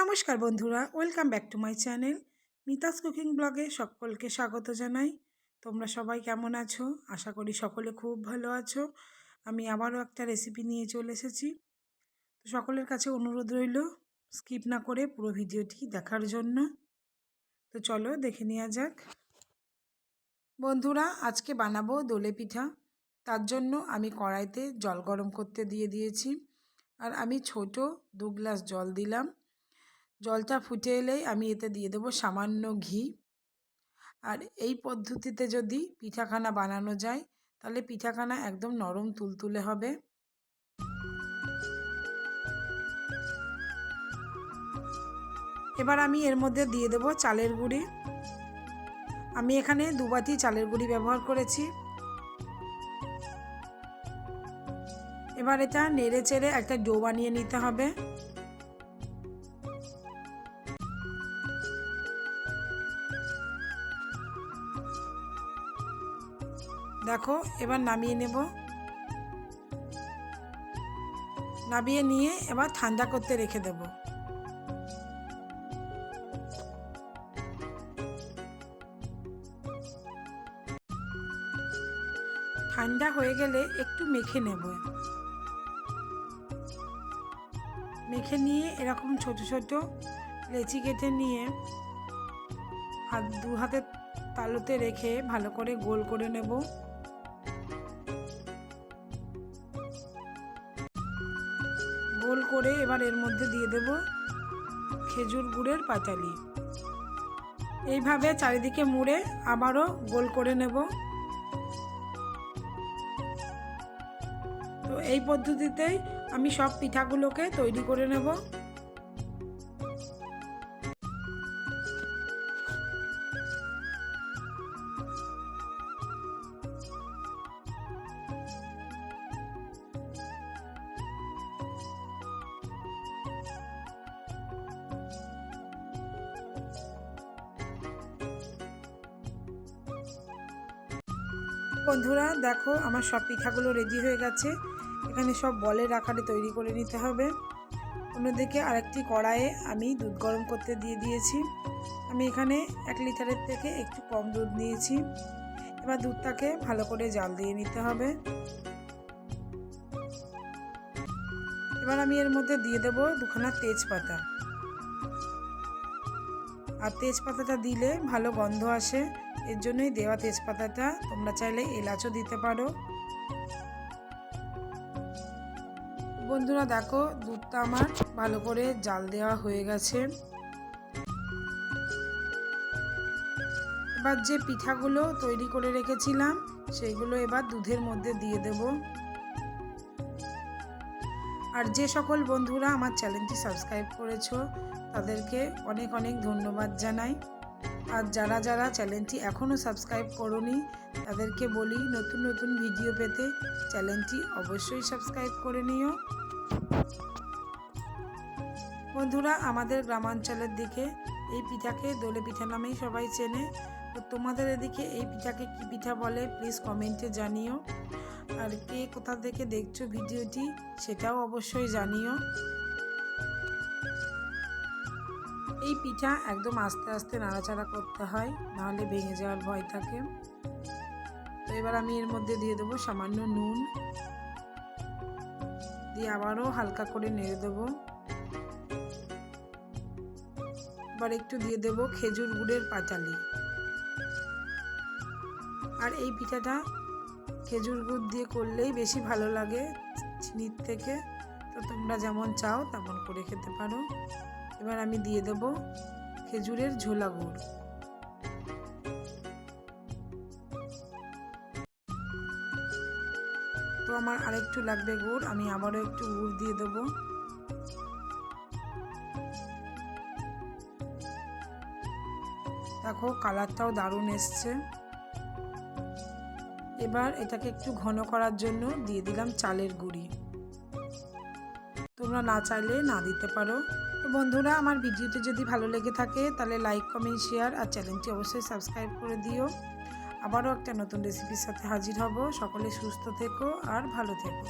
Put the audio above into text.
নমস্কার বন্ধুরা, welcome back to my channel Mita's cooking ব্লগে সকলকে স্বাগত জানাই। তোমরা সবাই কেমন আছো? আশা করি সকলে খুব ভালো আছো। আমি আবারও একটা রেসিপি নিয়ে চলে এসেছি। তো সকলের কাছে অনুরোধ রইল স্কিপ না করে পুরো ভিডিওটি দেখার জন্য। তো চলো দেখে নেওয়া যাক। বন্ধুরা, আজকে বানাবো দোলে পিঠা। তার জন্য আমি কড়াইতে জল গরম করতে দিয়ে দিয়েছি। আর আমি ছোট দু গ্লাস জল দিলাম। জলটা ফুটে এলেই আমি এতে দিয়ে দেবো সামান্য ঘি। আর এই পদ্ধতিতে যদি পিঠাখানা বানানো যায়, তাহলে পিঠাখানা একদম নরম তুলতুলে হবে। এবার আমি এর মধ্যে দিয়ে দেবো চালের গুঁড়ি। আমি এখানে দুবাটি চালের গুঁড়ি ব্যবহার করেছি। এবার এটা নেড়ে চেড়ে একটা ডো বানিয়ে নিতে হবে। দেখো, এবার নামিয়ে নেব। নামিয়ে নিয়ে এবার ঠান্ডা করতে রেখে দেব। ঠান্ডা হয়ে গেলে একটু মেখে নেব। মেখে নিয়ে এরকম ছোট ছোট লেচি কেটে নিয়ে হাত দু হাতের তালুতে রেখে ভালো করে গোল করে নেব। গোল করে এবার এর মধ্যে দিয়ে দেব খেজুর গুড়ের পাঁচালি। এইভাবে চারিদিকে মুড়ে আবারও গোল করে নেব। তো এই পদ্ধতিতেই আমি সব পিঠাগুলোকে তৈরি করে নেব। বন্ধুরা, দেখো আমার সব পিঠাগুলো রেডি হয়ে গেছে। এখানে সব বলের আকারে তৈরি করে নিতে হবে। অন্যদিকে আরেকটি কড়াইয়ে আমি দুধ গরম করতে দিয়ে দিয়েছি। আমি এখানে এক লিটারের থেকে একটু কম দুধ নিয়েছি। এবার দুধটাকে ভালো করে জাল দিয়ে নিতে হবে। এবার আমি এর মধ্যে দিয়ে দেবো দুখানা তেজপাতা। আর তেজপাতাটা দিলে ভালো গন্ধ আসে। এর জন্যই দেওয়া তেজপাতাটা তোমরা চাইলে এলাচও দিতে পারো। বন্ধুরা দেখো, দুধটা আমার ভালো করে জাল দেওয়া হয়ে গেছে। এবার যে পিঠাগুলো তৈরি করে রেখেছিলাম সেগুলো এবার দুধের মধ্যে দিয়ে দেব। আর যে সকল বন্ধুরা আমার চ্যানেলটি সাবস্ক্রাইব করেছ, তাদেরকে অনেক অনেক ধন্যবাদ জানাই। আর যারা যারা চ্যানেলটি এখনও সাবস্ক্রাইব করনি, তাদেরকে বলি নতুন নতুন ভিডিও পেতে চ্যানেলটি অবশ্যই সাবস্ক্রাইব করে নিও। বন্ধুরা, আমাদের গ্রামাঞ্চলের দিকে এই পিঠাকে দোলে পিঠা নামেই সবাই চেনে। তো তোমাদের এদিকে এই পিঠাকে কী পিঠা বলে প্লিজ কমেন্টে জানিও। আর কে কোথা থেকে দেখছ ভিডিওটি, সেটাও অবশ্যই জানিও। এই পিঠা একদম আস্তে আস্তে নাড়াচাড়া করতে হয় নাহলে ভেঙে যাওয়ার ভয় থাকে তো এবার আমি এর মধ্যে দিয়ে দেবো সামান্য নুন দিয়ে আবারও হালকা করে নেড়ে দেবো এবার একটু দিয়ে দেবো খেজুর গুড়ের পাটালি আর এই পিঠাটা খেজুর গুড় দিয়ে করলেই বেশি ভালো লাগে চিনির থেকে তো তোমরা যেমন চাও তেমন করে খেতে পারো এবার আমি দিয়ে দেব খেজুরের ঝোলা গুড়। তো আমার আরেকটু লাগবে গুড়, আমি আবারও একটু গুড় দিয়ে দেব। দেখো কালারটাও দারুণ এসছে। এবার এটাকে একটু ঘন করার জন্য দিয়ে দিলাম চালের গুঁড়ি। তোমরা না চাইলে না দিতে পারো। তো বন্ধুরা, আমার ভিডিওটি যদি ভালো লেগে থাকে, তাহলে লাইক কমেন্ট শেয়ার আর চ্যানেলটি অবশ্যই সাবস্ক্রাইব করে দিও। আবারও একটা নতুন রেসিপির সাথে হাজির হব। সকলে সুস্থ থেকো আর ভালো থেকো।